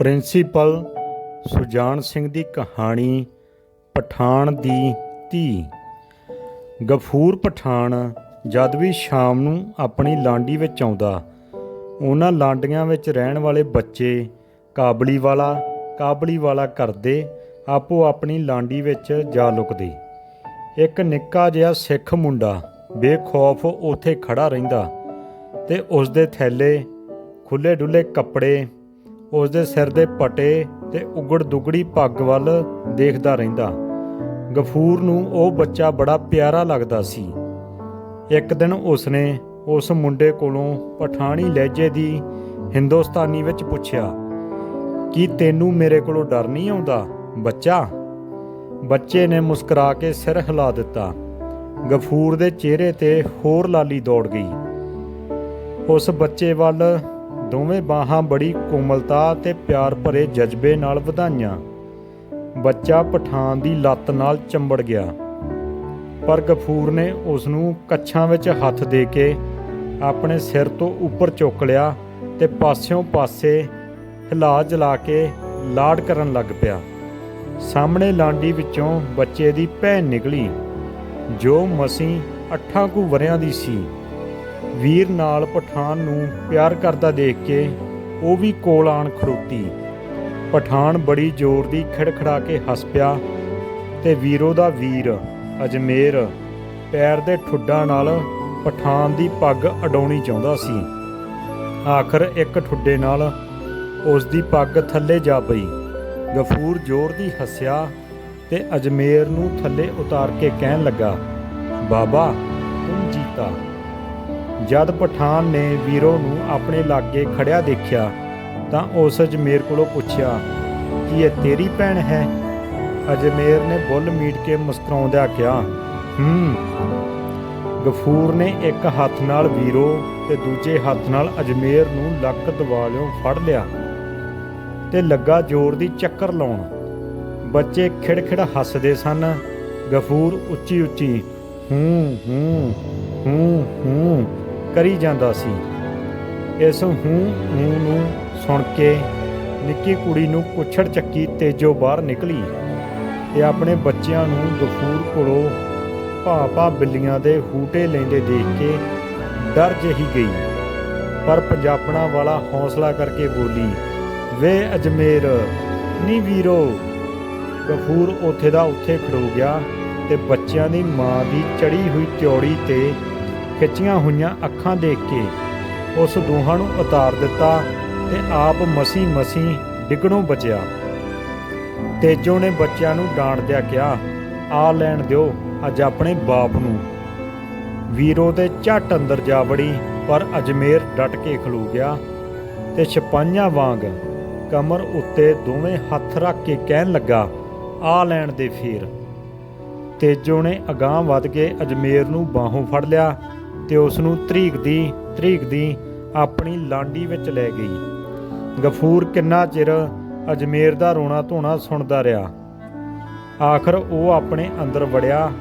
Principal ਸੁਜਾਨ ਸਿੰਘ ਦੀ ਕਹਾਣੀ ਪਠਾਨ ਦੀ ਧੀ। ਗਫੂਰ ਪਠਾਨ ਜਦ ਵੀ ਸ਼ਾਮ ਨੂੰ ਆਪਣੀ ਲਾਂਡੀ ਵਿੱਚ ਆਉਂਦਾ, ਉਹਨਾਂ ਲਾਂਡੀਆਂ ਵਿੱਚ ਰਹਿਣ ਵਾਲੇ ਬੱਚੇ ਕਾਬਲੀ ਵਾਲਾ ਕਾਬਲੀ ਵਾਲਾ ਕਰਦੇ ਆਪੋ ਆਪਣੀ ਲਾਂਡੀ ਵਿੱਚ ਜਾ ਲੁਕਦੇ। ਇੱਕ ਨਿੱਕਾ ਜਿਹਾ ਸਿੱਖ ਮੁੰਡਾ ਬੇਖੌਫ ਉੱਥੇ ਖੜਾ ਰਹਿੰਦਾ ਤੇ ਉਸ ਦੇ ਥੈਲੇ ਖੁੱਲੇ ਡੁੱਲੇ ਕੱਪੜੇ ਉਸ ਦੇ ਸਿਰ ਦੇ ਪਟੇ ਤੇ ਉਗੜ ਦੁਗੜੀ ਪੱਗ ਵੱਲ ਦੇਖਦਾ ਰਹਿੰਦਾ। ਗਫੂਰ ਨੂੰ ਉਹ ਬੱਚਾ ਬੜਾ ਪਿਆਰਾ ਲੱਗਦਾ ਸੀ। ਇੱਕ ਦਿਨ ਉਸਨੇ ਉਸ ਮੁੰਡੇ ਕੋਲੋਂ ਪਠਾਣੀ ਲਹਿਜੇ ਦੀ ਹਿੰਦੁਸਤਾਨੀ ਵਿੱਚ ਪੁੱਛਿਆ, ਕੀ ਤੈਨੂੰ ਮੇਰੇ ਕੋਲੋਂ ਡਰ ਨਹੀਂ ਆਉਂਦਾ, ਬੱਚਾ? ਬੱਚੇ ਨੇ ਮੁਸਕਰਾ ਕੇ ਸਿਰ ਹਿਲਾ ਦਿੱਤਾ। ਗਫੂਰ ਦੇ ਚਿਹਰੇ ਤੇ ਹੋਰ ਲਾਲੀ ਦੌੜ ਗਈ। ਉਸ ਬੱਚੇ ਵੱਲ ਦੋਵੇਂ ਬਾਹਾਂ ਬੜੀ ਕੋਮਲਤਾ ਤੇ ਪਿਆਰ ਭਰੇ ਜਜ਼ਬੇ ਨਾਲ ਵਧਾਈਆਂ। ਬੱਚਾ ਪਠਾਨ ਦੀ ਲੱਤ ਨਾਲ ਚੰਬੜ ਗਿਆ। ਪਰ ਗਫੂਰ ਨੇ ਉਸ ਨੂੰ ਕੱਛਾਂ ਵਿੱਚ ਹੱਥ ਦੇ ਕੇ ਆਪਣੇ ਸਿਰ ਤੋਂ ਉੱਪਰ ਚੁੱਕ ਲਿਆ ਤੇ ਪਾਸਿਓਂ ਪਾਸੇ ਹਿਲਾ ਜਲਾ ਕੇ ਲਾਡ ਕਰਨ ਲੱਗ ਪਿਆ। ਸਾਹਮਣੇ ਲਾਂਡੀ ਵਿੱਚੋਂ ਬੱਚੇ ਦੀ ਭੈਣ ਨਿਕਲੀ, ਜੋ ਮਸੀਂ ਅੱਠਾਂ ਕੁ ਵਰਿਆਂ ਦੀ ਸੀ। ਵੀਰ ਨਾਲ ਪਠਾਨ ਨੂੰ ਪਿਆਰ ਕਰਦਾ ਦੇਖ ਕੇ ਉਹ ਵੀ ਕੋਲ ਆਣ ਖੜੋਤੀ। ਪਠਾਨ ਬੜੀ ਜ਼ੋਰ ਦੀ ਖੜਖੜਾ ਕੇ ਹੱਸ ਪਿਆ ਤੇ ਵੀਰੋ ਦਾ ਵੀਰ, ਅਜਮੇਰ, ਪੈਰ ਦੇ ਠੁੱਡਾਂ ਨਾਲ ਪਠਾਨ ਦੀ ਪੱਗ ਅਡਾਉਣੀ ਚਾਹੁੰਦਾ ਸੀ। ਆਖਰ ਇੱਕ ਠੁੱਡੇ ਨਾਲ ਉਸ ਦੀ ਪੱਗ ਥੱਲੇ ਜਾ ਪਈ। ਗਫੂਰ ਜ਼ੋਰ ਦੀ ਹੱਸਿਆ ਤੇ ਅਜਮੇਰ ਨੂੰ ਥੱਲੇ ਉਤਾਰ ਕੇ ਕਹਿਣ ਲੱਗਾ, ਬਾਬਾ, ਤੂੰ ਜੀਤਾ। ਜਦ ਪਠਾਨ ਨੇ ਵੀਰੋ ਨੂੰ ਆਪਣੇ ਲਾਗੇ ਖੜਿਆ ਦੇਖਿਆ, ਤਾਂ ਉਸ ਅਜਮੇਰ ਕੋਲੋਂ ਪੁੱਛਿਆ, ਕੀ ਇਹ ਤੇਰੀ ਭੈਣ ਹੈ? ਅਜਮੇਰ ਨੇ ਬੁੱਲ ਮੀਟ ਕੇ ਮੁਸਕਰਾਉਂਦਿਆਂ ਕਿਹਾ, ਹੂੰ। ਗਫੂਰ ਨੇ ਇੱਕ ਹੱਥ ਨਾਲ ਵੀਰੋ ਤੇ ਦੂਜੇ ਹੱਥ ਨਾਲ ਅਜਮੇਰ ਨੂੰ ਲੱਕ ਦਿਵਾਲਿਓਂ ਫੜ ਲਿਆ ਤੇ ਲੱਗਾ ਜ਼ੋਰ ਦੀ ਚੱਕਰ ਲਾਉਣ। ਬੱਚੇ ਖਿੜਖਿੜ ਹੱਸਦੇ ਸਨ। ਗਫੂਰ ਉੱਚੀ ਉੱਚੀ ਹੂੰ ਹੂੰ ਹੂੰ ਹੂੰ। ਕਰੀ ਜਾਂਦਾ ਸੀ। ਇਸ ਹੂੰ ਹੂੰ ਨੂੰ ਸੁਣ ਕੇ ਨਿੱਕੀ ਕੁੜੀ ਨੂੰ ਕੁੱਛੜ ਚੱਕੀ ਤੇਜੋ ਬਾਹਰ ਨਿਕਲੀ ਤੇ ਆਪਣੇ ਬੱਚਿਆਂ ਨੂੰ ਗਫੂਰ ਕੋਲੋਂ ਭਾ ਭਾ ਬਿੱਲੀਆਂ ਦੇ ਹੂਟੇ ਲੈਂਦੇ ਦੇਖ ਕੇ ਡਰ ਜਹੀ ਗਈ। ਪਰ ਪੰਜਾਬਣਾ ਵਾਲਾ ਹੌਸਲਾ ਕਰਕੇ ਬੋਲੀ, ਵੇ ਅਜਮੇਰ, ਨੀ ਵੀਰੋ, ਗਫੂਰ ਉੱਥੇ ਦਾ ਉੱਥੇ ਖੜੋ ਗਿਆ ਤੇ ਬੱਚਿਆਂ ਦੀ ਮਾਂ ਦੀ ਚੜੀ ਹੋਈ ਚੌੜੀ ਤੇ ਖਿੱਚੀਆਂ ਹੋਈਆਂ ਅੱਖਾਂ ਦੇਖ ਕੇ ਉਸ ਦੋਹਾਂ ਨੂੰ ਉਤਾਰ ਦਿੱਤਾ ਤੇ ਆਪ ਮਸੀ ਮਸੀ ਡਿੱਗਣੋਂ ਬਚਿਆ। ਤੇਜੋ ਨੇ ਬੱਚਿਆਂ ਨੂੰ ਡਾਂਟਦਿਆਂ ਕਿਹਾ, ਆ ਲੈਣ ਦਿਓ ਅੱਜ ਆਪਣੇ ਬਾਪ ਨੂੰ। ਵੀਰੋ ਤੇ ਝੱਟ ਅੰਦਰ ਜਾ ਵੜੀ, ਪਰ ਅਜਮੇਰ ਡਟ ਕੇ ਖਲੋ ਗਿਆ ਤੇ ਛਪਾਈਆਂ ਵਾਂਗ ਕਮਰ ਉੱਤੇ ਦੋਵੇਂ ਹੱਥ ਰੱਖ ਕੇ ਕਹਿਣ ਲੱਗਾ, ਆ ਲੈਣ ਦੇ ਫੇਰ। ਤੇਜੋ ਨੇ ਅਗਾਹ ਵੱਧ ਕੇ ਅਜਮੇਰ ਨੂੰ ਬਾਹੋਂ ਫੜ ਲਿਆ ਤੇ ਉਸ ਨੂੰ ਧਰੀਕਦੀ ਧਰੀਕਦੀ ਆਪਣੀ ਲਾਂਡੀ ਵਿੱਚ ਲੈ ਗਈ। ਗਫੂਰ ਕਿੰਨਾ ਚਿਰ ਅਜਮੇਰ ਦਾ ਰੋਣਾ ਧੋਣਾ ਸੁਣਦਾ ਰਿਹਾ। ਆਖਰ ਉਹ ਆਪਣੇ ਅੰਦਰ ਵੜਿਆ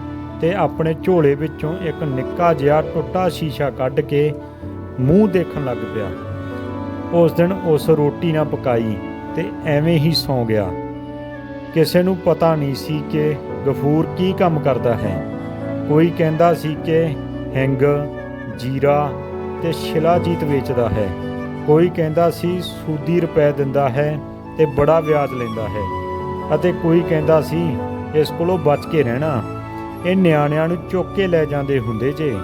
ਤੇ ਆਪਣੇ ਝੋਲੇ ਵਿੱਚੋਂ ਇੱਕ ਨਿੱਕਾ ਜਿਹਾ ਟੁੱਟਾ ਸ਼ੀਸ਼ਾ ਕੱਢ ਕੇ ਮੂੰਹ ਦੇਖਣ ਲੱਗ ਪਿਆ। ਉਸ ਦਿਨ ਉਸ ਰੋਟੀ ਨਾ ਪਕਾਈ ਤੇ ਐਵੇਂ ਹੀ ਸੌਂ ਗਿਆ। ਕਿਸੇ ਨੂੰ ਪਤਾ ਨਹੀਂ ਸੀ ਕਿ ਗਫੂਰ ਕੀ ਕੰਮ ਕਰਦਾ ਹੈ। ਕੋਈ ਕਹਿੰਦਾ ਸੀ ਕਿ, ਹਿੰਗ ਜੀਰਾ ਤੇ ਸ਼ਿਲਾਜੀਤ ਵੇਚਦਾ ਹੈ। ਕੋਈ ਕਹਿੰਦਾ ਸੀ, ਸੂਦੀ ਰੁਪਏ ਦਿੰਦਾ ਹੈ ਤੇ ਬੜਾ ਵਿਆਜ ਲੈਂਦਾ ਹੈ। ਅਤੇ ਕੋਈ ਕਹਿੰਦਾ ਸੀ, ਇਸ ਕੋਲੋਂ ਬਚ ਕੇ ਰਹਿਣਾ। ਇਹ ਨਿਆਣਿਆਂ ਨੂੰ ਚੁੱਕ ਕੇ ਲੈ ਜਾਂਦੇ ਹੁੰਦੇ ਜੇ।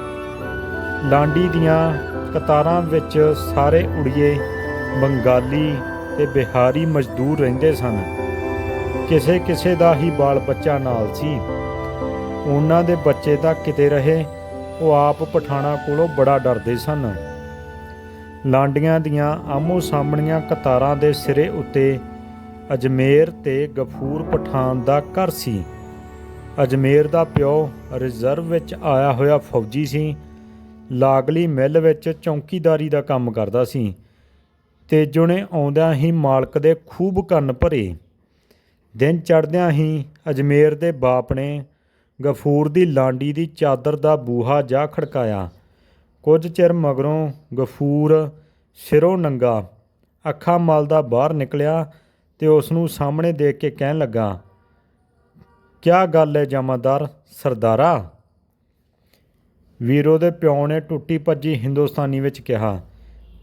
ਲਾਂਡੀ ਦੀਆਂ ਕਤਾਰਾਂ ਵਿੱਚ ਸਾਰੇ ਉੜੀਏ, ਬੰਗਾਲੀ ਤੇ ਬਿਹਾਰੀ ਮਜ਼ਦੂਰ ਰਹਿੰਦੇ ਸਨ। ਕਿਸੇ ਕਿਸੇ ਦਾ ਹੀ ਬਾਲ ਬੱਚਾ ਨਾਲ ਸੀ। ਉਹਨਾਂ ਦੇ ਬੱਚੇ ਤਾਂ ਕਿਤੇ ਰਹੇ ਉਹ ਆਪ ਪਠਾਣਾ ਕੋਲੋਂ ਬੜਾ ਡਰਦੇ ਸਨ। ਲਾਂਡੀਆਂ ਦੀਆਂ ਆਮੋ ਸਾਹਮਣੀਆਂ ਕਤਾਰਾਂ ਦੇ ਸਿਰੇ ਉੱਤੇ ਅਜਮੇਰ ਤੇ ਗਫੂਰ ਪਠਾਨ ਦਾ ਘਰ ਸੀ। ਅਜਮੇਰ ਦਾ ਪਿਓ ਰਿਜ਼ਰਵ ਵਿੱਚ ਆਇਆ ਹੋਇਆ ਫੌਜੀ ਸੀ। ਲਾਗਲੀ ਮਿੱਲ ਵਿੱਚ ਚੌਂਕੀਦਾਰੀ ਦਾ ਕੰਮ ਕਰਦਾ ਸੀ ਤੇਜੋ ਨੇ ਆਉਂਦਿਆਂ ਹੀ ਮਾਲਕ ਦੇ ਖੂਬ ਕੰਨ ਭਰੇ। ਦਿਨ ਚੜ੍ਹਦਿਆਂ ਹੀ ਅਜਮੇਰ ਦੇ ਬਾਪ ਨੇ ਗਫੂਰ ਦੀ ਲਾਂਡੀ ਦੀ ਚਾਦਰ ਦਾ ਬੂਹਾ ਜਾ ਖੜਕਾਇਆ। ਕੁਝ ਚਿਰ ਮਗਰੋਂ ਗਫੂਰ ਸਿਰੋਂ ਨੰਗਾ। ਅੱਖਾਂ ਮਲਦਾ ਬਾਹਰ ਨਿਕਲਿਆ ਤੇ ਉਸ ਨੂੰ ਸਾਹਮਣੇ ਦੇਖ ਕੇ ਕਹਿਣ ਲੱਗਾ, ਕਿਆ ਗੱਲ ਹੈ ਜਮਾਦਾਰ, ਸਰਦਾਰਾ? ਵੀਰੋ ਦੇ ਪਿਓ ਨੇ ਟੁੱਟੀ ਭੱਜੀ ਹਿੰਦੁਸਤਾਨੀ ਵਿੱਚ ਕਿਹਾ,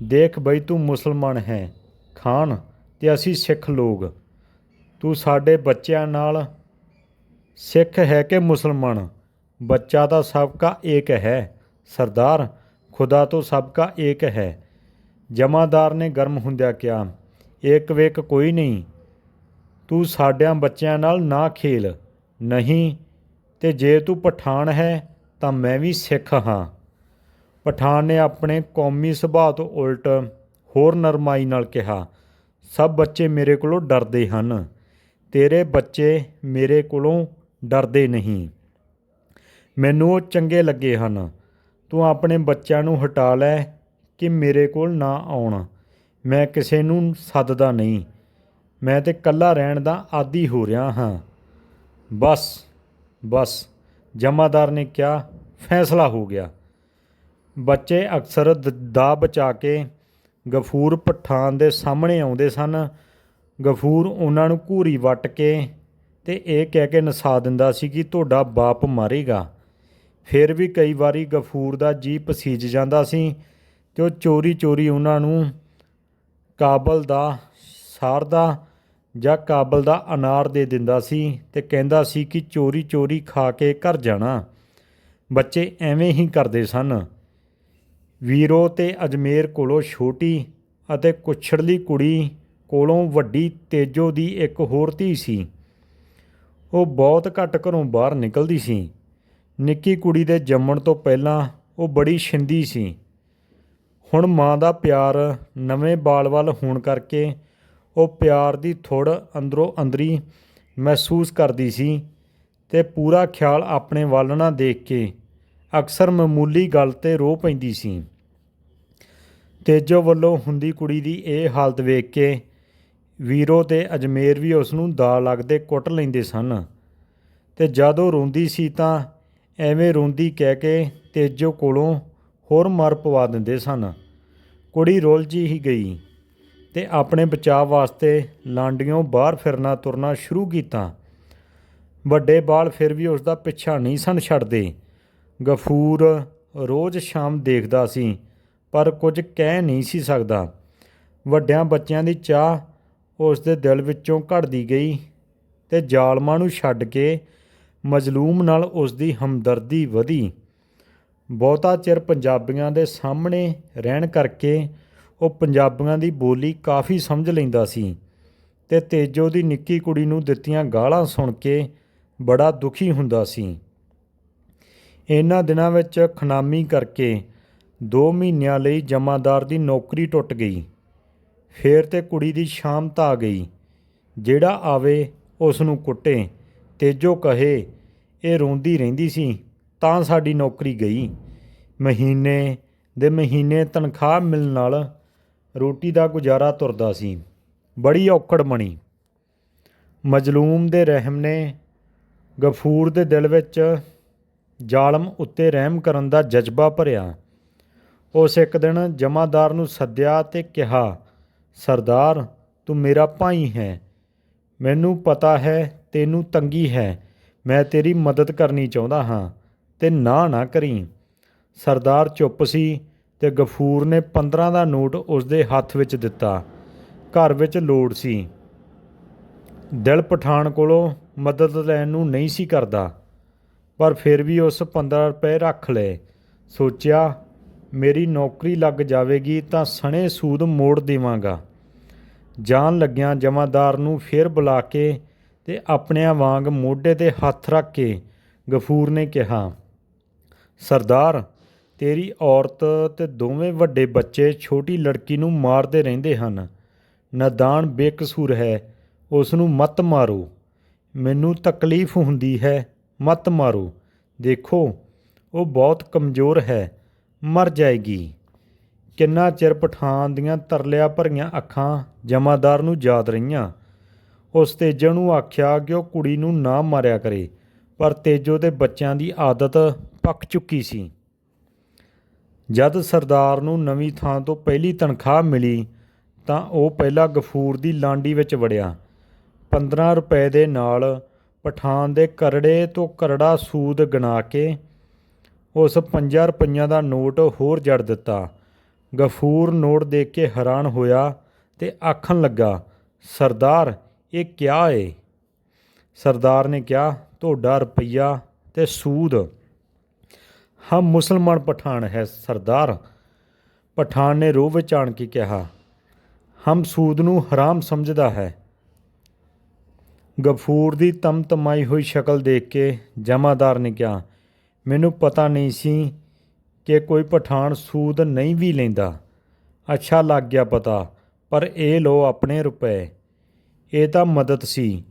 ਦੇਖ ਬਈ ਤੂੰ ਮੁਸਲਮਾਨ ਹੈ, ਖਾਨ ਤੇ ਅਸੀਂ ਸਿੱਖ ਲੋਕ। ਤੂੰ ਸਾਡੇ ਬੱਚਿਆਂ ਨਾਲ ਸਿੱਖ ਹੈ ਕਿ ਮੁਸਲਮਾਨ? ਬੱਚਾ ਤਾਂ ਸਭ ਕਾ ਏਕ ਹੈ। ਸਰਦਾਰ, ਖੁਦਾ ਤੋਂ ਸਭ ਕਾ ਏਕ ਹੈ। ਜਮਾਦਾਰ ਨੇ ਗਰਮ ਹੁੰਦਿਆਂ ਕਿਹਾ, ਏਕ ਵੇਕ ਕੋਈ ਨਹੀਂ। ਤੂੰ ਸਾਡਿਆਂ ਬੱਚਿਆਂ ਨਾਲ ਨਾ ਖੇਲ। ਨਹੀਂ, ਤੇ ਜੇ ਤੂੰ ਪਠਾਨ ਹੈ, ਤਾਂ ਮੈਂ ਵੀ ਸਿੱਖ ਹਾਂ। ਪਠਾਨ ਨੇ ਆਪਣੇ ਕੌਮੀ ਸੁਭਾਅ ਤੋਂ ਉਲਟ ਹੋਰ ਨਰਮਾਈ ਨਾਲ ਕਿਹਾ, ਸਭ ਬੱਚੇ ਮੇਰੇ ਕੋਲੋਂ ਡਰਦੇ ਹਨ। ਤੇਰੇ ਬੱਚੇ ਮੇਰੇ ਕੋਲੋਂ ਡਰਦੇ ਨਹੀਂ। ਮੈਨੂੰ ਉਹ ਚੰਗੇ ਲੱਗੇ ਹਨ। ਤੂੰ ਆਪਣੇ ਬੱਚਿਆਂ ਨੂੰ ਹਟਾ ਲੈ ਕਿ ਮੇਰੇ ਕੋਲ ਨਾ ਆਉਣ। ਮੈਂ ਕਿਸੇ ਨੂੰ ਸੱਦਦਾ ਨਹੀਂ। ਮੈਂ ਤੇ ਇਕੱਲਾ ਰਹਿਣ ਦਾ ਆਦੀ ਹੋ ਰਿਹਾ ਹਾਂ। ਬਸ ਬਸ, ਜਮਾਦਾਰ ਨੇ ਕਿਹਾ, ਫੈਸਲਾ ਹੋ ਗਿਆ। ਬੱਚੇ ਅਕਸਰ ਦ- ਦਾ ਬਚਾ ਕੇ ਗਫੂਰ ਪਠਾਨ ਦੇ ਸਾਹਮਣੇ ਆਉਂਦੇ ਸਨ। ਗਫੂਰ ਉਹਨਾਂ ਨੂੰ ਘੂਰੀ ਵੱਟ ਕੇ ਤੇ ਇਹ ਕਹਿ ਕੇ ਨਸਾ ਦਿੰਦਾ ਸੀ ਕਿ ਤੁਹਾਡਾ ਬਾਪ ਮਾਰੇਗਾ। ਫਿਰ ਵੀ ਕਈ ਵਾਰੀ ਗਫੂਰ ਦਾ ਜੀ ਪਸੀਜ ਜਾਂਦਾ ਸੀ ਤੇ ਉਹ ਚੋਰੀ ਚੋਰੀ ਉਹਨਾਂ ਨੂੰ ਕਾਬਲ ਦਾ ਸਾਰਦਾ ਜਾਂ ਕਾਬਲ ਦਾ ਅਨਾਰ ਦੇ ਦਿੰਦਾ ਸੀ ਤੇ ਕਹਿੰਦਾ ਸੀ ਕਿ ਚੋਰੀ ਚੋਰੀ ਖਾ ਕੇ ਘਰ ਜਾਣਾ। ਬੱਚੇ ਐਵੇਂ ਹੀ ਕਰਦੇ ਸਨ। ਵੀਰੋ ਤੇ ਅਜਮੇਰ ਕੋਲੋਂ ਛੋਟੀ ਅਤੇ ਕੁਛੜਲੀ ਕੁੜੀ ਕੋਲੋਂ ਵੱਡੀ ਤੇਜੋ ਦੀ ਇੱਕ ਹੋਰ ਧੀ ਸੀ। ਉਹ ਬਹੁਤ ਘੱਟ ਘਰੋਂ ਬਾਹਰ ਨਿਕਲਦੀ ਸੀ। ਨਿੱਕੀ ਕੁੜੀ ਦੇ ਜੰਮਣ ਤੋਂ ਪਹਿਲਾਂ ਉਹ ਬੜੀ ਛਿੰਦੀ ਸੀ। ਹੁਣ ਮਾਂ ਦਾ ਪਿਆਰ ਨਵੇਂ ਬਾਲ ਵੱਲ ਹੋਣ ਕਰਕੇ ਉਹ ਪਿਆਰ ਦੀ ਥੁੜ ਅੰਦਰੋਂ ਅੰਦਰੀ ਮਹਿਸੂਸ ਕਰਦੀ ਸੀ ਤੇ ਪੂਰਾ ਖਿਆਲ ਆਪਣੇ ਵੱਲ ਨਾ ਦੇਖ ਕੇ ਅਕਸਰ ਮਾਮੂਲੀ ਗੱਲ ਤੇ ਰੋ ਪੈਂਦੀ ਸੀ। ਤੇਜੋ ਵੱਲੋਂ ਹੁੰਦੀ ਕੁੜੀ ਦੀ ਇਹ ਹਾਲਤ ਵੇਖ ਕੇ ਵੀਰੋ ਤੇ ਅਜਮੇਰ ਵੀ ਉਸ ਨੂੰ ਦਾ ਲੱਗਦੇ ਕੁੱਟ ਲੈਂਦੇ ਸਨ। ਤੇ ਜਦ ਉਹ ਰੋਂਦੀ ਸੀ ਤਾਂ ਐਵੇਂ ਰੋਂਦੀ ਕਹਿ ਕੇ ਤੇਜੋ ਕੋਲੋਂ ਹੋਰ ਮਰ ਪਵਾ ਦਿੰਦੇ ਸਨ। ਕੁੜੀ ਰੁਲਝੀ ਹੀ ਗਈ ਤੇ ਆਪਣੇ ਬਚਾਅ ਵਾਸਤੇ ਲਾਂਡੀਆਂ ਬਾਹਰ ਫਿਰਨਾ ਤੁਰਨਾ ਸ਼ੁਰੂ ਕੀਤਾ। ਵੱਡੇ ਬਾਲ ਫਿਰ ਵੀ ਉਸ ਦਾ ਪਿੱਛਾ ਨਹੀਂ ਸਨ ਛੱਡਦੇ। ਗਫੂਰ ਰੋਜ਼ ਸ਼ਾਮ ਦੇਖਦਾ ਸੀ, ਪਰ ਕੁਝ ਕਹਿ ਨਹੀਂ ਸੀ ਸਕਦਾ। ਵੱਡਿਆਂ ਬੱਚਿਆਂ ਦੀ ਚਾਹ ਉਸ ਦੇ ਦਿਲ ਵਿੱਚੋਂ ਘੜਦੀ ਗਈ ਤੇ ਜ਼ਾਲਮਾਂ ਨੂੰ ਛੱਡ ਕੇ ਮਜ਼ਲੂਮ ਨਾਲ ਉਸ ਦੀ ਹਮਦਰਦੀ ਵਧੀ। ਬਹੁਤਾ ਚਿਰ ਪੰਜਾਬੀਆਂ ਦੇ ਸਾਹਮਣੇ ਰਹਿਣ ਕਰਕੇ ਉਹ ਪੰਜਾਬੀਆਂ ਦੀ ਬੋਲੀ ਕਾਫੀ ਸਮਝ ਲੈਂਦਾ ਸੀ ਤੇ ਤੇਜੋ ਦੀ ਨਿੱਕੀ ਕੁੜੀ ਨੂੰ ਦਿੱਤੀਆਂ ਗਾਲਾਂ ਸੁਣ ਕੇ ਬੜਾ ਦੁਖੀ ਹੁੰਦਾ ਸੀ। ਇਹਨਾਂ ਦਿਨਾਂ ਵਿੱਚ ਖਨਾਮੀ ਕਰਕੇ 2 ਮਹੀਨਿਆਂ ਲਈ ਜਮਾਦਾਰ ਦੀ ਨੌਕਰੀ ਟੁੱਟ ਗਈ। ਫੇਰ ਤੇ ਕੁੜੀ ਦੀ ਸ਼ਾਮ ਤਾਂ ਆ ਗਈ। ਜਿਹੜਾ ਆਵੇ ਉਸ ਨੂੰ ਕੁੱਟੇ। ਤੇਜੋ ਕਹੇ, ਇਹ ਰੋਂਦੀ ਰਹਿੰਦੀ ਸੀ, ਤਾਂ ਸਾਡੀ ਨੌਕਰੀ ਗਈ। ਮਹੀਨੇ ਦੇ ਮਹੀਨੇ ਤਨਖਾਹ ਮਿਲਣ ਨਾਲ ਰੋਟੀ ਦਾ ਗੁਜ਼ਾਰਾ ਤੁਰਦਾ ਸੀ। ਬੜੀ ਔਕੜ ਬਣੀ। ਮਜਲੂਮ ਦੇ ਰਹਿਮ ਨੇ ਗਫੂਰ ਦੇ ਦਿਲ ਵਿੱਚ ਜ਼ਾਲਮ ਉੱਤੇ ਰਹਿਮ ਕਰਨ ਦਾ ਜਜ਼ਬਾ ਭਰਿਆ। ਉਸ ਇੱਕ ਦਿਨ ਜਮਾਦਾਰ ਨੂੰ ਸੱਦਿਆ ਤੇ ਕਿਹਾ ਸਰਦਾਰ, ਤੂੰ ਮੇਰਾ ਭਾਈ ਹੈ। ਮੈਨੂੰ ਪਤਾ ਹੈ, ਤੈਨੂੰ ਤੰਗੀ ਹੈ। ਮੈਂ ਤੇਰੀ ਮਦਦ ਕਰਨੀ ਚਾਹੁੰਦਾ ਹਾਂ, ਤੇ ਨਾ ਨਾ ਕਰੀ। ਸਰਦਾਰ ਚੁੱਪ ਸੀ ਤੇ ਗਫੂਰ ਨੇ 15 ਦਾ ਨੋਟ ਉਸ ਦੇ ਹੱਥ ਵਿੱਚ ਦਿੱਤਾ। ਘਰ ਵਿੱਚ ਲੋੜ ਸੀ। ਦਿਲ ਪਠਾਨ ਕੋਲੋਂ ਮਦਦ ਲੈਣ ਨੂੰ ਨਹੀਂ ਸੀ ਕਰਦਾ, ਪਰ ਫਿਰ ਵੀ ਉਸ 15 ਰੁਪਏ ਰੱਖ ਲਏ। ਸੋਚਿਆ ਮੇਰੀ ਨੌਕਰੀ ਲੱਗ ਜਾਵੇਗੀ ਤਾਂ ਸਣੇ ਸੂਦ ਮੋੜ ਦੇਵਾਂਗਾ। ਜਾਣ ਲੱਗਿਆਂ ਜਮਾਦਾਰ ਨੂੰ ਫਿਰ ਬੁਲਾ ਕੇ ਤੇ ਆਪਣਿਆਂ ਵਾਂਗ ਮੋਢੇ ਤੇ ਹੱਥ ਰੱਖ ਕੇ ਗਫੂਰ ਨੇ ਕਿਹਾ, ਸਰਦਾਰ, ਤੇਰੀ ਔਰਤ ਤੇ ਦੋਵੇਂ ਵੱਡੇ ਬੱਚੇ ਛੋਟੀ ਲੜਕੀ ਨੂੰ ਮਾਰਦੇ ਰਹਿੰਦੇ ਹਨ। ਨਦਾਨ ਬੇਕਸੂਰ ਹੈ, ਉਸ ਨੂੰ ਮਤ ਮਾਰੋ। ਮੈਨੂੰ ਤਕਲੀਫ ਹੁੰਦੀ ਹੈ, ਮਤ ਮਾਰੋ। ਦੇਖੋ, ਉਹ ਬਹੁਤ ਕਮਜ਼ੋਰ ਹੈ। ਮਰ ਜਾਏਗੀ। ਕਿੰਨਾ ਚਿਰ ਪਠਾਨ ਦੀਆਂ ਤਰਲਿਆ ਭਰੀਆਂ ਅੱਖਾਂ ਜਮਾਦਾਰ ਨੂੰ ਯਾਦ ਰਹੀਆਂ। ਉਸ ਤੇਜੋ ਨੂੰ ਆਖਿਆ ਕਿ ਉਹ ਕੁੜੀ ਨੂੰ ਨਾ ਮਾਰਿਆ ਕਰੇ, ਪਰ ਤੇਜੋ ਦੇ ਬੱਚਿਆਂ ਦੀ ਆਦਤ ਪੱਕ ਚੁੱਕੀ ਸੀ। ਜਦ ਸਰਦਾਰ ਨੂੰ ਨਵੀਂ ਥਾਂ ਤੋਂ ਪਹਿਲੀ ਤਨਖਾਹ ਮਿਲੀ, ਤਾਂ ਉਹ ਪਹਿਲਾਂ ਗਫੂਰ ਦੀ ਲਾਂਡੀ ਵਿੱਚ ਵੜਿਆ। 15 ਰੁਪਏ ਦੇ ਨਾਲ ਪਠਾਨ ਦੇ ਕਰੜੇ ਤੋਂ ਕਰੜਾ ਸੂਦ ਗਣਾ ਕੇ ਉਸ 5 ਰੁਪਈਆਂ ਦਾ ਨੋਟ ਹੋਰ ਜੜ ਦਿੱਤਾ। ਗਫੂਰ ਨੋਟ ਦੇਖ ਕੇ ਹੈਰਾਨ ਹੋਇਆ ਤੇ ਆਖਣ ਲੱਗਾ, ਸਰਦਾਰ, ਇਹ ਕਿਆ ਏ? ਸਰਦਾਰ ਨੇ ਕਿਹਾ, ਤੁਹਾਡਾ ਰੁਪਈਆ ਤੇ ਸੂਦ। ਹਮ ਮੁਸਲਮਾਨ ਪਠਾਨ ਹੈ ਸਰਦਾਰ। ਪਠਾਨ ਨੇ ਰੋਹ ਵਿੱਚ ਆਣ ਕੇ ਕਿਹਾ, ਹਮ ਸੂਦ ਨੂੰ ਹਰਾਮ ਸਮਝਦਾ ਹੈ। ਗਫੂਰ ਦੀ ਤਮਤਮਾਈ ਹੋਈ ਸ਼ਕਲ ਦੇਖ ਕੇ ਜਮਾਦਾਰ ਨੇ ਕਿਹਾ ਮੈਨੂੰ ਪਤਾ ਨਹੀਂ ਸੀ ਕਿ ਕੋਈ ਪਠਾਨ ਸੂਦ ਨਹੀਂ ਵੀ ਲੈਂਦਾ। ਅੱਛਾ ਲੱਗ ਗਿਆ ਪਤਾ, ਪਰ ਇਹ ਲੋ ਆਪਣੇ ਰੁਪਏ। ਇਹ ਤਾਂ ਮਦਦ ਸੀ।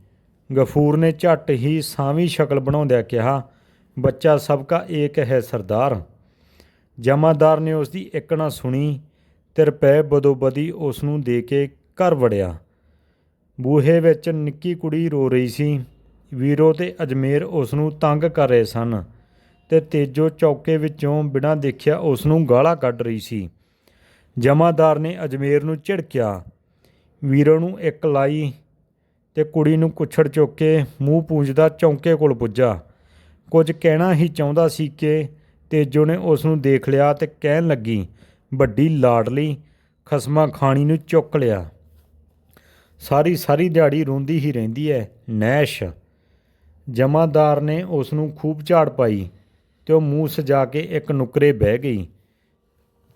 ਗਫੂਰ ਨੇ ਝੱਟ ਹੀ ਸਾਵੀਂ ਸ਼ਕਲ ਬਣਾਉਂਦਿਆਂ ਕਿਹਾ, ਬੱਚਾ ਸਭ ਕਾ ਏਕ ਹੈ ਸਰਦਾਰ। ਜਮਾਦਾਰ ਨੇ ਉਸ ਦੀ ਇੱਕ ਨਾ ਸੁਣੀ ਤੇ ਰੁਪਏ ਬਦੋਬਦੀ ਉਸ ਨੂੰ ਦੇ ਕੇ ਘਰ ਵੜਿਆ। ਬੂਹੇ ਵਿੱਚ ਨਿੱਕੀ ਕੁੜੀ ਰੋ ਰਹੀ ਸੀ। ਵੀਰੋ ਤੇ ਅਜਮੇਰ ਉਸ ਨੂੰ ਤੰਗ ਕਰ ਰਹੇ ਸਨ। ਤੇ ਤੇਜੋ ਚੌਕੇ ਵਿੱਚੋਂ ਬਿਨਾਂ ਦੇਖਿਆ ਉਸ ਨੂੰ ਗਾਲਾਂ ਕੱਢ ਰਹੀ ਸੀ। ਜਮਾਦਾਰ ਨੇ ਅਜਮੇਰ ਨੂੰ ਝਿੜਕਿਆ। ਵੀਰੋ ਨੂੰ ਇੱਕ ਲਾਈ ਤੇ ਕੁੜੀ ਨੂੰ ਕੁੱਛੜ ਚੁੱਕ ਕੇ ਮੂੰਹ ਪੂੰਝਦਾ ਚੌਂਕੇ ਕੋਲ ਪੁੱਜਾ। ਕੁਝ ਕਹਿਣਾ ਹੀ ਚਾਹੁੰਦਾ ਸੀ ਕਿ ਤੇਜੋ ਨੇ ਉਸ ਨੂੰ ਦੇਖ ਲਿਆ ਤੇ ਕਹਿਣ ਲੱਗੀ, ਵੱਡੀ ਲਾਡਲੀ, ਖਸਮਾ ਖਾਣੀ ਨੂੰ ਚੁੱਕ ਲਿਆ। ਸਾਰੀ ਸਾਰੀ ਦਿਹਾੜੀ ਰੋਂਦੀ ਹੀ ਰਹਿੰਦੀ ਹੈ ਨੈਸ਼। ਜਮਾਦਾਰ ਨੇ ਉਸ ਨੂੰ ਖੂਬ ਝਾੜ ਪਾਈ। ਤੇ ਉਹ ਮੂੰਹ ਸਜਾ ਕੇ ਇੱਕ ਨੁਕਰੇ ਬਹਿ ਗਈ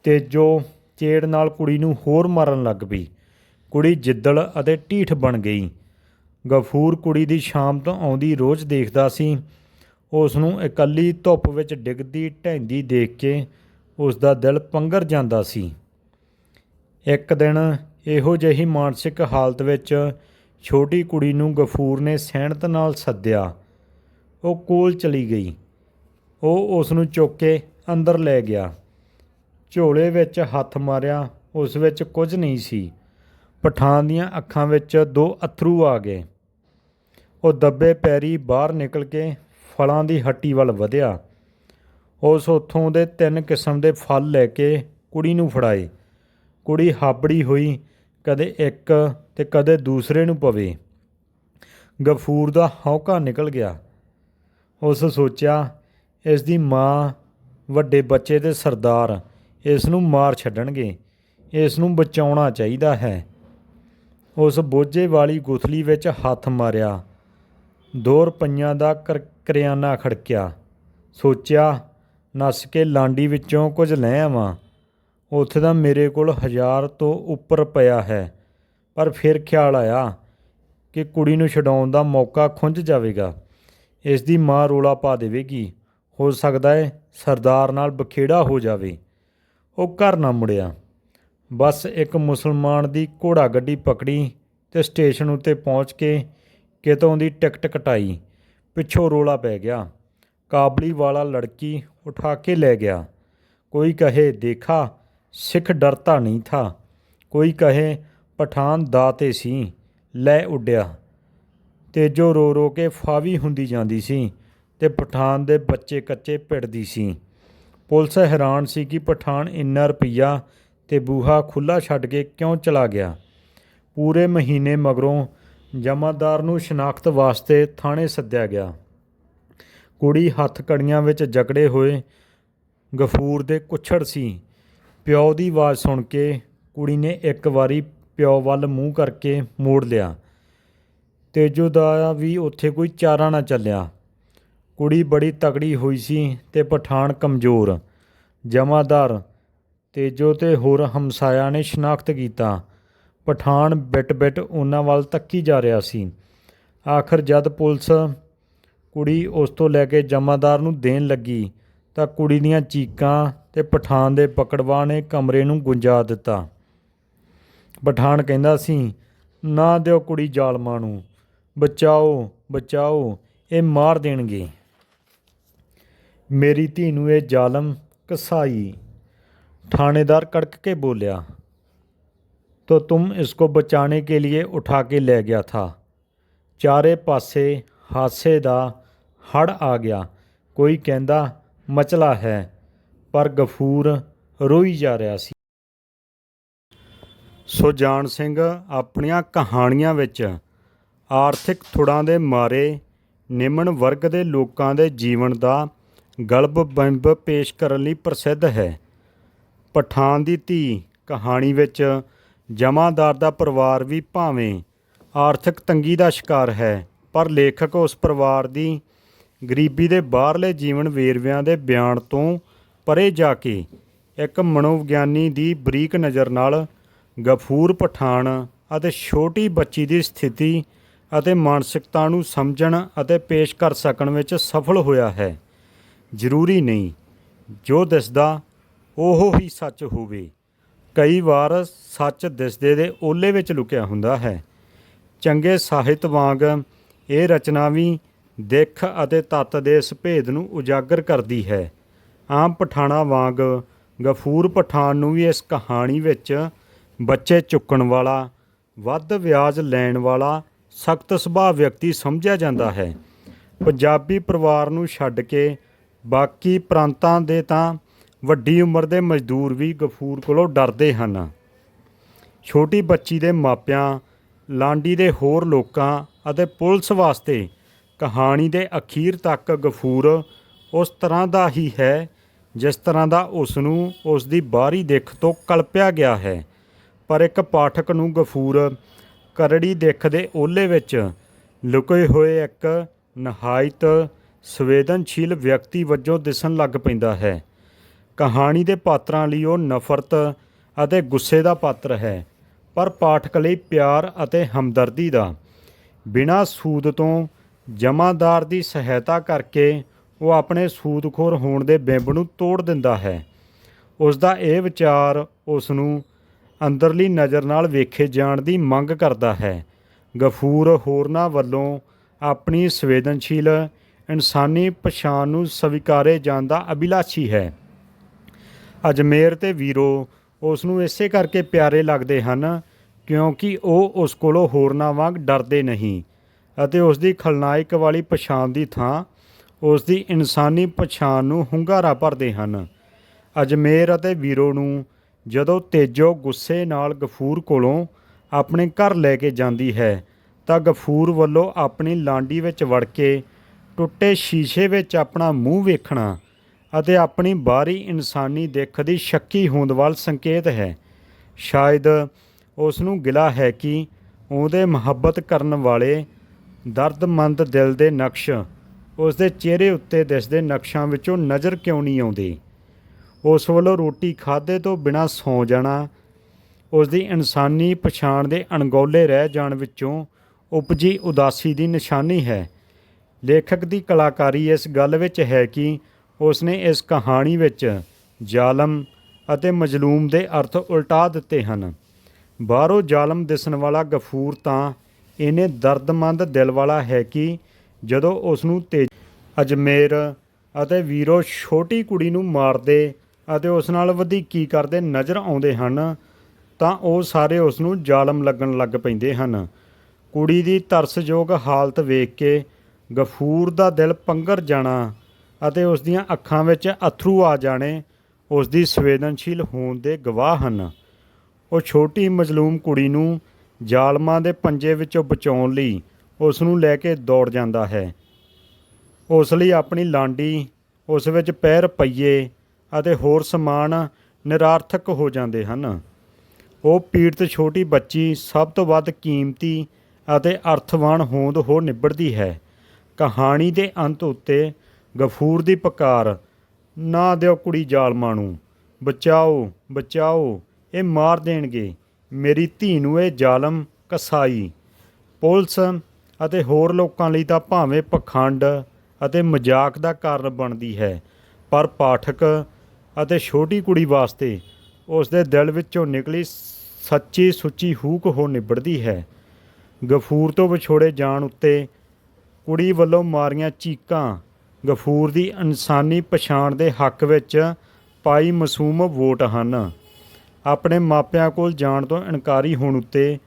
ਤੇ ਜੋ ਚੇੜ ਨਾਲ ਕੁੜੀ ਨੂੰ ਹੋਰ ਮਾਰਨ ਲੱਗ ਪਈ। ਕੁੜੀ ਜਿੱਦਲ ਅਤੇ ਢੀਠ ਬਣ ਗਈ। ਗਫੂਰ ਕੁੜੀ ਦੀ ਸ਼ਾਮ ਤੋਂ ਆਉਂਦੀ ਰੋਜ਼ ਦੇਖਦਾ ਸੀ। ਉਸ ਨੂੰ ਇਕੱਲੀ ਧੁੱਪ ਵਿੱਚ ਡਿੱਗਦੀ ਢੈਂਦੀ ਦੇਖ ਕੇ ਉਸ ਦਾ ਦਿਲ ਪੰਗਰ ਜਾਂਦਾ ਸੀ। ਇੱਕ ਦਿਨ ਇਹੋ ਜਿਹੀ ਮਾਨਸਿਕ ਹਾਲਤ ਵਿੱਚ ਛੋਟੀ ਕੁੜੀ ਨੂੰ ਗਫੂਰ ਨੇ ਸਹਿਣਤ ਨਾਲ ਸੱਦਿਆ। ਉਹ ਕੋਲ ਚਲੀ ਗਈ। ਉਹ ਉਸ ਨੂੰ ਚੁੱਕ ਕੇ ਅੰਦਰ ਲੈ ਗਿਆ। ਝੋਲੇ ਵਿੱਚ ਹੱਥ ਮਾਰਿਆ, ਉਸ ਵਿੱਚ ਕੁਝ ਨਹੀਂ ਸੀ। ਪਠਾਨ ਦੀਆਂ ਅੱਖਾਂ ਵਿੱਚ ਦੋ ਅਥਰੂ ਆ ਗਏ। ਉਹ ਦੱਬੇ ਪੈਰੀ ਬਾਹਰ ਨਿਕਲ ਕੇ ਫਲਾਂ ਦੀ ਹੱਟੀ ਵੱਲ ਵਧਿਆ। ਉਸ ਉੱਥੋਂ ਦੇ ਤਿੰਨ ਕਿਸਮ ਦੇ ਫਲ ਲੈ ਕੇ ਕੁੜੀ ਨੂੰ ਫੜਾਏ। ਕੁੜੀ ਹਾਬੜੀ ਹੋਈ, ਕਦੇ ਇੱਕ ਤੇ ਕਦੇ ਦੂਸਰੇ ਨੂੰ ਪਵੇ। ਗਫੂਰ ਦਾ ਹੌਕਾ ਨਿਕਲ ਗਿਆ। ਉਸ ਸੋਚਿਆ ਇਸ ਦੀ ਮਾਂ ਵੱਡੇ ਬੱਚੇ ਦੇ ਸਰਦਾਰ ਇਸ ਨੂੰ ਮਾਰ ਛੱਡਣਗੇ, ਇਸ ਨੂੰ ਬਚਾਉਣਾ ਚਾਹੀਦਾ ਹੈ। ਉਸ ਬੋਝੇ ਵਾਲੀ ਗੁਥਲੀ ਵਿੱਚ ਹੱਥ ਮਾਰਿਆ ਦੋ ਰੁਪਈਆਂ ਦਾ ਕਰਿਆਨਾ ਖੜਕਿਆ। ਸੋਚਿਆ, ਨੱਸ ਕੇ ਲਾਂਡੀ ਵਿੱਚੋਂ ਕੁਝ ਲੈ ਆਵਾਂ। ਉੱਥੇ ਤਾਂ ਮੇਰੇ ਕੋਲ ਹਜ਼ਾਰ ਤੋਂ ਉੱਪਰ ਪਿਆ ਹੈ, ਪਰ ਫਿਰ ਖਿਆਲ ਆਇਆ ਕਿ ਕੁੜੀ ਨੂੰ ਛਡਾਉਣ ਦਾ ਮੌਕਾ ਖੁੰਝ ਜਾਵੇਗਾ। ਇਸ ਦੀ ਮਾਂ ਰੋਲਾ ਪਾ ਦੇਵੇਗੀ। ਹੋ ਸਕਦਾ ਹੈ ਸਰਦਾਰ ਨਾਲ ਬਖੇੜਾ ਹੋ ਜਾਵੇ। ਉਹ ਘਰ ਨਾ ਮੁੜਿਆ। ਬਸ ਇੱਕ ਮੁਸਲਮਾਨ ਦੀ ਘੋੜਾ ਗੱਡੀ ਪਕੜੀ ਤੇ ਸਟੇਸ਼ਨ ਉੱਤੇ ਪਹੁੰਚ ਕੇ ਕਿਤੋਂ ਦੀ ਟਿਕਟ ਕਟਾਈ। ਪਿੱਛੋਂ ਰੋਲਾ ਪੈ ਗਿਆ। ਕਾਬਲੀ ਵਾਲਾ ਲੜਕੀ ਉਠਾ ਕੇ ਲੈ ਗਿਆ। ਕੋਈ ਕਹੇ, ਦੇਖਾ, ਸਿੱਖ ਡਰਤਾ ਨਹੀਂ ਥਾ। ਕੋਈ ਕਹੇ, ਪਠਾਨ ਦਾਤੇ ਸੀ, ਲੈ ਉੱਡਿਆ। ਤੇਜੋ ਰੋ ਰੋ ਕੇ ਫਾਵੀ ਹੁੰਦੀ ਜਾਂਦੀ ਸੀ। ਤੇ ਪਠਾਨ ਦੇ ਬੱਚੇ ਕੱਚੇ ਭਿੜਦੀ ਸੀ। ਪੁਲਿਸ ਹੈਰਾਨ ਸੀ ਕਿ ਪਠਾਨ ਇੰਨਾ ਰੁਪਈਆ ਤੇ ਬੂਹਾ ਖੁੱਲਾ ਛੱਡ ਕੇ ਕਿਉਂ ਚਲਾ ਗਿਆ। ਪੂਰੇ ਮਹੀਨੇ ਮਗਰੋਂ ਜਮਾਦਾਰ ਨੂੰ ਸ਼ਨਾਖਤ ਵਾਸਤੇ ਥਾਣੇ ਸੱਦਿਆ ਗਿਆ। ਕੁੜੀ ਹੱਥ ਕੜੀਆਂ ਵਿੱਚ ਜਕੜੇ ਹੋਏ ਗਫੂਰ ਦੇ ਕੁੱਛੜ ਸੀ। ਪਿਓ ਦੀ ਆਵਾਜ਼ ਸੁਣ ਕੇ ਕੁੜੀ ਨੇ ਇੱਕ ਵਾਰੀ ਪਿਓ ਵੱਲ ਮੂੰਹ ਕਰਕੇ ਮੋੜ ਲਿਆ। ਤੇਜੋ ਦਾ ਵੀ ਉੱਥੇ ਕੋਈ ਚਾਰਾ ਨਾ ਚੱਲਿਆ। ਕੁੜੀ ਬੜੀ ਤਕੜੀ ਹੋਈ ਸੀ ਤੇ ਪਠਾਨ ਕਮਜ਼ੋਰ, ਜਮਾਦਾਰ ਤੇਜੋ ਤੇ ਹੋਰ ਹਮਸਾਇਆ ਨੇ ਸ਼ਨਾਖਤ ਕੀਤਾ। ਪਠਾਨ ਬਿਟ-ਬਿਟ ਉਹਨਾਂ ਵੱਲ ਤੱਕੀ ਜਾ ਰਿਹਾ ਸੀ। ਆਖਰ ਜਦ ਪੁਲਿਸ ਕੁੜੀ ਉਸ ਤੋਂ ਲੈ ਕੇ ਜਮਾਦਾਰ ਨੂੰ ਦੇਣ ਲੱਗੀ ਤਾਂ ਕੁੜੀ ਦੀਆਂ ਚੀਕਾਂ ਤੇ ਪਠਾਨ ਦੇ ਪਕੜਵਾ ਨੇ ਕਮਰੇ ਨੂੰ ਗੁੰਜਾ ਦਿੱਤਾ। ਪਠਾਨ ਕਹਿੰਦਾ ਸੀ, ਨਾ ਦਿਓ ਕੁੜੀ ਜ਼ਾਲਮਾਂ ਨੂੰ। ਬਚਾਓ ਬਚਾਓ, ਇਹ ਮਾਰ ਦੇਣਗੇ। ਮੇਰੀ ਧੀ ਨੂੰ ਇਹ ਜ਼ਾਲਮ ਕਸਾਈ थानेदार कड़क के बोलिया तो तुम इसको बचाने के लिए उठा के ले गया था ਚਾਰੇ ਪਾਸੇ ਹਾਸੇ ਦਾ ਹੜ ਆ ਗਿਆ ਕੋਈ ਕਹਿੰਦਾ ਮਚਲਾ ਹੈ ਪਰ ਗਫੂਰ ਰੋਈ ਜਾ ਰਿਹਾ ਸੀ ਸੁਜਾਨ ਸਿੰਘ ਆਪਣੀਆਂ ਕਹਾਣੀਆਂ ਵਿੱਚ ਆਰਥਿਕ ਥੁੜਾਂ ਦੇ ਮਾਰੇ ਨਿਮਨ ਵਰਗ ਦੇ ਲੋਕਾਂ ਦੇ ਜੀਵਨ ਦਾ ਗਲਬ ਬੰਬ ਪੇਸ਼ ਕਰਨ ਲਈ ਪ੍ਰਸਿੱਧ ਹੈ। ਪਠਾਨ ਦੀ ਧੀ ਕਹਾਣੀ ਵਿੱਚ ਜਮਾਦਾਰ ਦਾ ਪਰਿਵਾਰ ਵੀ ਭਾਵੇਂ ਆਰਥਿਕ ਤੰਗੀ ਦਾ ਸ਼ਿਕਾਰ ਹੈ, ਪਰ ਲੇਖਕ ਉਸ ਪਰਿਵਾਰ ਦੀ ਗਰੀਬੀ ਦੇ ਬਾਹਰਲੇ ਜੀਵਨ ਵੇਰਵਿਆਂ ਦੇ ਬਿਆਨ ਤੋਂ ਪਰੇ ਜਾ ਕੇ ਇੱਕ ਮਨੋਵਿਗਿਆਨੀ ਦੀ ਬਰੀਕ ਨਜ਼ਰ ਨਾਲ ਗਫੂਰ ਪਠਾਨ ਅਤੇ ਛੋਟੀ ਬੱਚੀ ਦੀ ਸਥਿਤੀ ਅਤੇ ਮਾਨਸਿਕਤਾ ਨੂੰ ਸਮਝਣ ਅਤੇ ਪੇਸ਼ ਕਰ ਸਕਣ ਵਿੱਚ ਸਫਲ ਹੋਇਆ ਹੈ। ਜ਼ਰੂਰੀ ਨਹੀਂ। ਜੋ ਦਿਸਦਾ, ਉਹ ਹੀ ਸੱਚ ਹੋਵੇ। ਕਈ ਵਾਰ ਸੱਚ ਦਿਸਦੇ ਦੇ ਓਲੇ ਵਿੱਚ ਲੁਕਿਆ ਹੁੰਦਾ ਹੈ। ਚੰਗੇ ਸਾਹਿਤ ਵਾਂਗ ਇਹ ਰਚਨਾ ਵੀ ਦਿੱਖ ਅਤੇ ਤੱਤ ਦੇ ਇਸ ਭੇਦ ਨੂੰ ਉਜਾਗਰ ਕਰਦੀ ਹੈ। ਆਮ ਪਠਾਣਾ ਵਾਂਗ ਗਫੂਰ ਪਠਾਨ ਨੂੰ ਵੀ ਇਸ ਕਹਾਣੀ ਵਿੱਚ ਬੱਚੇ ਚੁੱਕਣ ਵਾਲਾ, ਵੱਧ ਵਿਆਜ ਲੈਣ ਵਾਲਾ, ਸਖਤ ਸੁਭਾਅ ਵਿਅਕਤੀ ਸਮਝਿਆ ਜਾਂਦਾ ਹੈ। ਪੰਜਾਬੀ ਪਰਿਵਾਰ ਨੂੰ ਛੱਡ ਕੇ ਬਾਕੀ ਪ੍ਰਾਂਤਾਂ ਦੇ ਤਾਂ ਵੱਡੀ ਉਮਰ ਦੇ ਮਜ਼ਦੂਰ ਵੀ ਗਫੂਰ ਕੋਲੋਂ ਡਰਦੇ ਹਨ। ਛੋਟੀ ਬੱਚੀ ਦੇ ਮਾਪਿਆਂ, ਲਾਂਡੀ ਦੇ ਹੋਰ ਲੋਕਾਂ ਅਤੇ ਪੁਲਿਸ ਵਾਸਤੇ ਕਹਾਣੀ ਦੇ ਅਖੀਰ ਤੱਕ ਗਫੂਰ ਉਸ ਤਰ੍ਹਾਂ ਦਾ ਹੀ ਹੈ ਜਿਸ ਤਰ੍ਹਾਂ ਦਾ ਉਸ ਨੂੰ ਉਸ ਦੀ ਬਾਹਰੀ ਦਿੱਖ ਤੋਂ ਕਲਪਿਆ ਗਿਆ ਹੈ। ਪਰ ਇੱਕ ਪਾਠਕ ਨੂੰ ਗਫੂਰ ਕਰੜੀ ਦਿੱਖ ਦੇ ਓਲੇ ਵਿੱਚ ਲੁਕੇ ਹੋਏ ਇੱਕ ਨਹਾਇਤ ਸੰਵੇਦਨਸ਼ੀਲ ਵਿਅਕਤੀ ਵਜੋਂ ਦਿਸਣ ਲੱਗ ਪੈਂਦਾ ਹੈ। ਕਹਾਣੀ ਦੇ ਪਾਤਰਾਂ ਲਈ ਉਹ ਨਫ਼ਰਤ ਅਤੇ ਗੁੱਸੇ ਦਾ ਪਾਤਰ ਹੈ, ਪਰ ਪਾਠਕ ਲਈ ਪਿਆਰ ਅਤੇ ਹਮਦਰਦੀ ਦਾ। ਬਿਨਾਂ ਸੂਦ ਤੋਂ ਜਮਾਦਾਰ ਦੀ ਸਹਾਇਤਾ ਕਰਕੇ ਉਹ ਆਪਣੇ ਸੂਦਖੋਰ ਹੋਣ ਦੇ ਬਿੰਬ ਨੂੰ ਤੋੜ ਦਿੰਦਾ ਹੈ। ਉਸ ਦਾ ਇਹ ਵਿਚਾਰ ਉਸ ਨੂੰ ਅੰਦਰਲੀ ਨਜ਼ਰ ਨਾਲ ਵੇਖੇ ਜਾਣ ਦੀ ਮੰਗ ਕਰਦਾ ਹੈ। ਗਫੂਰ ਹੋਰਨਾਂ ਵੱਲੋਂ ਆਪਣੀ ਸੰਵੇਦਨਸ਼ੀਲ ਇਨਸਾਨੀ ਪਛਾਣ ਨੂੰ ਸਵੀਕਾਰੇ ਜਾਣ ਦਾ ਅਭਿਲਾਸ਼ੀ ਹੈ। ਅਜਮੇਰ ਤੇ ਵੀਰੋ ਉਸ ਨੂੰ ਇਸੇ ਕਰਕੇ ਪਿਆਰੇ ਲੱਗਦੇ ਹਨ ਕਿਉਂਕਿ ਉਹ ਉਸ ਕੋਲੋਂ ਹੋਰਨਾਂ ਵਾਂਗ ਡਰਦੇ ਨਹੀਂ ਅਤੇ ਉਸ ਦੀ ਖਲਨਾਇਕ ਵਾਲੀ ਪਛਾਣ ਦੀ ਥਾਂ ਉਸ ਦੀ ਇਨਸਾਨੀ ਪਛਾਣ ਨੂੰ ਹੁੰਗਾਰਾ ਭਰਦੇ ਹਨ। ਅਜਮੇਰ ਅਤੇ ਵੀਰੋ ਨੂੰ ਜਦੋਂ ਤੇਜੋ ਗੁੱਸੇ ਨਾਲ ਗਫੂਰ ਕੋਲੋਂ ਆਪਣੇ ਘਰ ਲੈ ਕੇ ਜਾਂਦੀ ਹੈ ਤਾਂ ਗਫੂਰ ਵੱਲੋਂ ਆਪਣੀ ਲਾਂਡੀ ਵਿੱਚ ਵੜ ਕੇ ਟੁੱਟੇ ਸ਼ੀਸ਼ੇ ਵਿੱਚ ਆਪਣਾ ਮੂੰਹ ਵੇਖਣਾ ਅਤੇ ਆਪਣੀ ਬਾਹਰੀ ਇਨਸਾਨੀ ਦਿੱਖ ਦੀ ਸ਼ੱਕੀ ਹੋਂਦ ਵੱਲ ਸੰਕੇਤ ਹੈ। ਸ਼ਾਇਦ ਉਸ ਨੂੰ ਗਿਲਾ ਹੈ ਕਿ ਉਹਦੇ ਮੁਹੱਬਤ ਕਰਨ ਵਾਲੇ ਦਰਦਮੰਦ ਦਿਲ ਦੇ ਨਕਸ਼ ਉਸ ਦੇ ਚਿਹਰੇ ਉੱਤੇ ਦਿਸਦੇ ਨਕਸ਼ਾਂ ਵਿੱਚੋਂ ਨਜ਼ਰ ਕਿਉਂ ਨਹੀਂ ਆਉਂਦੇ? ਉਸ ਵੱਲੋਂ ਰੋਟੀ ਖਾਦੇ ਤੋਂ ਬਿਨਾਂ ਸੌ ਜਾਣਾ ਉਸ ਦੀ ਇਨਸਾਨੀ ਪਛਾਣ ਦੇ ਅਣਗੌਲੇ ਰਹਿ ਜਾਣ ਵਿੱਚੋਂ ਉਪਜੀ ਉਦਾਸੀ ਦੀ ਨਿਸ਼ਾਨੀ ਹੈ। ਲੇਖਕ ਦੀ ਕਲਾਕਾਰੀ ਇਸ ਗੱਲ ਵਿੱਚ ਹੈ ਕਿ ਉਸਨੇ ਇਸ ਕਹਾਣੀ ਵਿੱਚ ਜ਼ਾਲਮ ਅਤੇ ਮਜ਼ਲੂਮ ਦੇ ਅਰਥ ਉਲਟਾ ਦਿੱਤੇ ਹਨ। ਬਾਹਰੋਂ ਜ਼ਾਲਮ ਦਿਸਣ ਵਾਲਾ ਗਫੂਰ ਤਾਂ ਇਹਨੇ ਦਰਦਮੰਦ ਦਿਲ ਵਾਲਾ ਹੈ ਕਿ ਜਦੋਂ ਉਸ ਨੂੰ ਤੇ ਅਜਮੇਰ ਅਤੇ ਵੀਰੋ ਛੋਟੀ ਕੁੜੀ ਨੂੰ ਮਾਰਦੇ ਅਤੇ ਉਸ ਨਾਲ ਵਧੀਕੀ ਕਰਦੇ ਨਜ਼ਰ ਆਉਂਦੇ ਹਨ, ਤਾਂ ਉਹ ਸਾਰੇ ਉਸ ਨੂੰ ਜ਼ਾਲਮ ਲੱਗਣ ਲੱਗ ਪੈਂਦੇ ਹਨ। ਕੁੜੀ ਦੀ ਤਰਸਯੋਗ ਹਾਲਤ ਵੇਖ ਕੇ ਗਫੂਰ ਦਾ ਦਿਲ ਪੰਗਰ ਜਾਣਾ ਅਤੇ ਉਸ ਦੀਆਂ ਅੱਖਾਂ ਵਿੱਚ ਅਥਰੂ ਆ ਜਾਣੇ, ਉਸ ਦੀ ਸੰਵੇਦਨਸ਼ੀਲ ਹੋਣ ਦੇ ਗਵਾਹ ਹਨ। ਉਹ ਛੋਟੀ ਮਜ਼ਲੂਮ ਕੁੜੀ ਨੂੰ ਜ਼ਾਲਮਾਂ ਦੇ ਪੰਜੇ ਵਿੱਚੋਂ ਬਚਾਉਣ ਲਈ ਉਸ ਨੂੰ ਲੈ ਕੇ ਦੌੜ ਜਾਂਦਾ ਹੈ। ਉਸ ਲਈ ਆਪਣੀ ਲਾਂਡੀ, ਉਸ ਵਿੱਚ ਪੈ ਰੁਪਈਏ ਅਤੇ ਹੋਰ ਸਮਾਨ ਨਿਰਾਰਥਕ ਹੋ ਜਾਂਦੇ ਹਨ। ਉਹ ਪੀੜਤ ਛੋਟੀ ਬੱਚੀ ਸਭ ਤੋਂ ਵੱਧ ਕੀਮਤੀ ਅਤੇ ਅਰਥਵਾਨ ਹੋਂਦ ਹੋ ਨਿਬੜਦੀ ਹੈ। ਕਹਾਣੀ ਦੇ ਅੰਤ ਉੱਤੇ ਗਫੂਰ ਦੀ ਪੁਕਾਰ, ਨਾ ਦਿਓ ਕੁੜੀ ਜ਼ਾਲਮਾਂ ਨੂੰ, ਬਚਾਓ ਬਚਾਓ, ਇਹ ਮਾਰ ਦੇਣਗੇ, ਮੇਰੀ ਧੀ ਨੂੰ ਇਹ ਜ਼ਾਲਮ ਕਸਾਈ। ਪੁਲਿਸ ਅਤੇ ਹੋਰ ਲੋਕਾਂ ਲਈ ਤਾਂ ਭਾਵੇਂ ਪਖੰਡ ਅਤੇ ਮਜ਼ਾਕ ਦਾ ਕਾਰਨ ਬਣਦੀ ਹੈ, ਪਰ ਪਾਠਕ ਅਤੇ ਛੋਟੀ ਕੁੜੀ ਵਾਸਤੇ ਉਸ ਦੇ ਦਿਲ ਵਿੱਚੋਂ ਨਿਕਲੀ ਸੱਚੀ ਸੁੱਚੀ ਹੂਕ ਹੋ ਨਿਬੜਦੀ ਹੈ। ਗਫੂਰ ਤੋਂ ਵਿਛੋੜੇ ਜਾਣ ਉੱਤੇ ਕੁੜੀ ਵੱਲੋਂ ਮਾਰੀਆਂ ਚੀਕਾਂ। ਗਫੂਰ ਦੀ ਇਨਸਾਨੀ ਪਛਾਣ ਦੇ ਹੱਕ ਵਿੱਚ ਪਾਈ ਮਾਸੂਮ ਵੋਟ ਹਨ। ਆਪਣੇ ਮਾਪਿਆਂ ਕੋਲ ਜਾਣ ਤੋਂ ਇਨਕਾਰੀ ਹੋਣ ਉੱਤੇ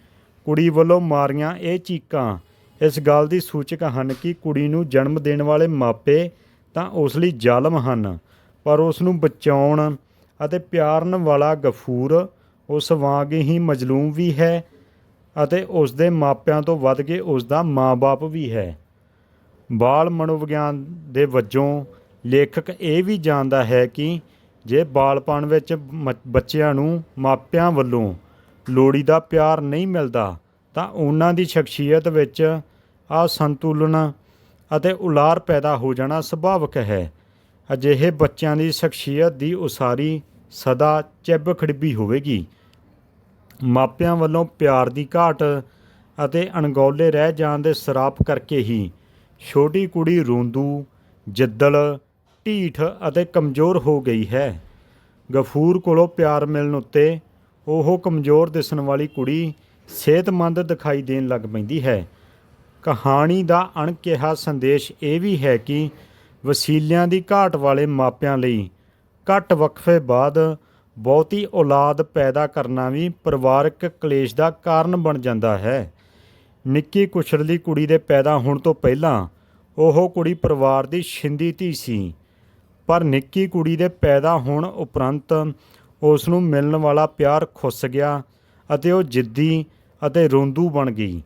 ਕੁੜੀ ਵੱਲੋਂ ਮਾਰੀਆਂ ਇਹ ਚੀਕਾਂ। ਇਸ ਗੱਲ ਦੀ ਸੂਚਕ ਹਨ ਕਿ ਕੁੜੀ ਨੂੰ ਜਨਮ ਦੇਣ ਵਾਲੇ ਮਾਪੇ ਤਾਂ ਉਸ ਲਈ ਜ਼ਾਲਮ ਹਨ, ਪਰ ਉਸ ਨੂੰ ਬਚਾਉਣ ਅਤੇ ਪਿਆਰਨ ਵਾਲਾ ਗਫੂਰ ਉਸ ਵਾਂਗ ਹੀ ਮਜਲੂਮ ਵੀ ਹੈ ਅਤੇ ਉਸ ਦੇ ਮਾਪਿਆਂ ਤੋਂ ਵੱਧ ਕੇ ਉਸ ਦਾ ਮਾਂ-ਬਾਪ ਵੀ ਹੈ। ਬਾਲ ਮਨੋਵਿਗਿਆਨ ਦੇ ਵਜੋਂ ਲੇਖਕ ਇਹ ਵੀ ਜਾਣਦਾ ਹੈ ਕਿ ਜੇ ਬਾਲਪਣ ਵਿੱਚ ਮ- ਬੱਚਿਆਂ ਨੂੰ ਮਾਪਿਆਂ ਵੱਲੋਂ ਲੋੜੀਦਾ ਪਿਆਰ ਨਹੀਂ ਮਿਲਦਾ, ਤਾਂ ਉਹਨਾਂ ਦੀ ਸ਼ਖਸੀਅਤ ਵਿੱਚ ਅਸੰਤੁਲਨ ਅਤੇ ਉਲਾਰ ਪੈਦਾ ਹੋ ਜਾਣਾ ਸੁਭਾਵਿਕ ਹੈ। ਅਜਿਹੇ ਬੱਚਿਆਂ ਦੀ ਸ਼ਖਸੀਅਤ ਦੀ ਉਸਾਰੀ ਸਦਾ ਚਿੱਬ ਖੜਬੀ ਹੋਵੇਗੀ। ਮਾਪਿਆਂ ਵੱਲੋਂ ਪਿਆਰ ਦੀ ਘਾਟ ਅਤੇ ਅਣਗੌਲੇ ਰਹਿ ਜਾਣ ਦੇ ਸਰਾਪ ਕਰਕੇ ਹੀ ਛੋਟੀ ਕੁੜੀ ਰੋਂਦੂ, ਜਿੱਦਲ, ਢੀਠ ਅਤੇ ਕਮਜ਼ੋਰ ਹੋ ਗਈ ਹੈ। ਗਫੂਰ ਕੋਲੋਂ ਪਿਆਰ ਮਿਲਣ ਉੱਤੇ ਉਹ ਕਮਜ਼ੋਰ ਦਿਸਣ ਵਾਲੀ ਕੁੜੀ ਸਿਹਤਮੰਦ ਦਿਖਾਈ ਦੇਣ ਲੱਗ ਪੈਂਦੀ ਹੈ। ਕਹਾਣੀ ਦਾ ਅਣਕਿਹਾ ਸੰਦੇਸ਼ ਇਹ ਵੀ ਹੈ ਕਿ ਵਸੀਲਿਆਂ ਦੀ ਘਾਟ ਵਾਲੇ ਮਾਪਿਆਂ ਲਈ ਘੱਟ ਵਕਫੇ ਬਾਅਦ ਬਹੁਤੀ ਔਲਾਦ ਪੈਦਾ ਕਰਨਾ ਵੀ ਪਰਿਵਾਰਕ ਕਲੇਸ਼ ਦਾ ਕਾਰਨ ਬਣ ਜਾਂਦਾ ਹੈ। ਨਿੱਕੀ ਕੁਛੜਦੀ ਕੁੜੀ ਦੇ ਪੈਦਾ ਹੋਣ ਤੋਂ ਪਹਿਲਾਂ ਉਹ ਕੁੜੀ ਪਰਿਵਾਰ ਦੀ ਛਿੰਦੀ ਧੀ ਸੀ। ਪਰ ਨਿੱਕੀ ਕੁੜੀ ਦੇ ਪੈਦਾ ਹੋਣ ਉਪਰੰਤ ਉਸ ਨੂੰ ਮਿਲਣ ਵਾਲਾ ਪਿਆਰ ਖੁੱਸ ਗਿਆ ਅਤੇ ਉਹ ਜਿੱਦੀ ਅਤੇ ਰੋਂਦੂ ਬਣ ਗਈ।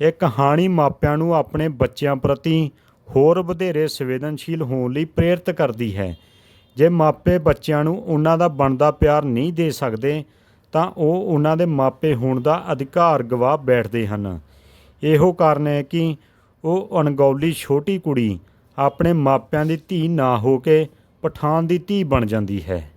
ਇਹ ਕਹਾਣੀ ਮਾਪਿਆਂ ਨੂੰ ਆਪਣੇ ਬੱਚਿਆਂ ਪ੍ਰਤੀ ਹੋਰ ਵਧੇਰੇ ਸੰਵੇਦਨਸ਼ੀਲ ਹੋਣ ਲਈ ਪ੍ਰੇਰਿਤ ਕਰਦੀ ਹੈ। ਜੇ ਮਾਪੇ ਬੱਚਿਆਂ ਨੂੰ ਉਹਨਾਂ ਦਾ ਬਣਦਾ ਪਿਆਰ ਨਹੀਂ ਦੇ ਸਕਦੇ, ਤਾਂ ਉਹ ਉਹਨਾਂ ਦੇ ਮਾਪੇ ਹੋਣ ਦਾ ਅਧਿਕਾਰ ਗਵਾ ਬੈਠਦੇ ਹਨ। ਇਹੋ ਕਾਰਨ ਹੈ ਕਿ ਉਹ ਅਣਗੌਲੀ ਛੋਟੀ ਕੁੜੀ ਆਪਣੇ ਮਾਪਿਆਂ ਦੀ ਧੀ ਨਾ ਹੋ ਕੇ ਪਠਾਨ ਦੀ ਧੀ ਬਣ ਜਾਂਦੀ ਹੈ।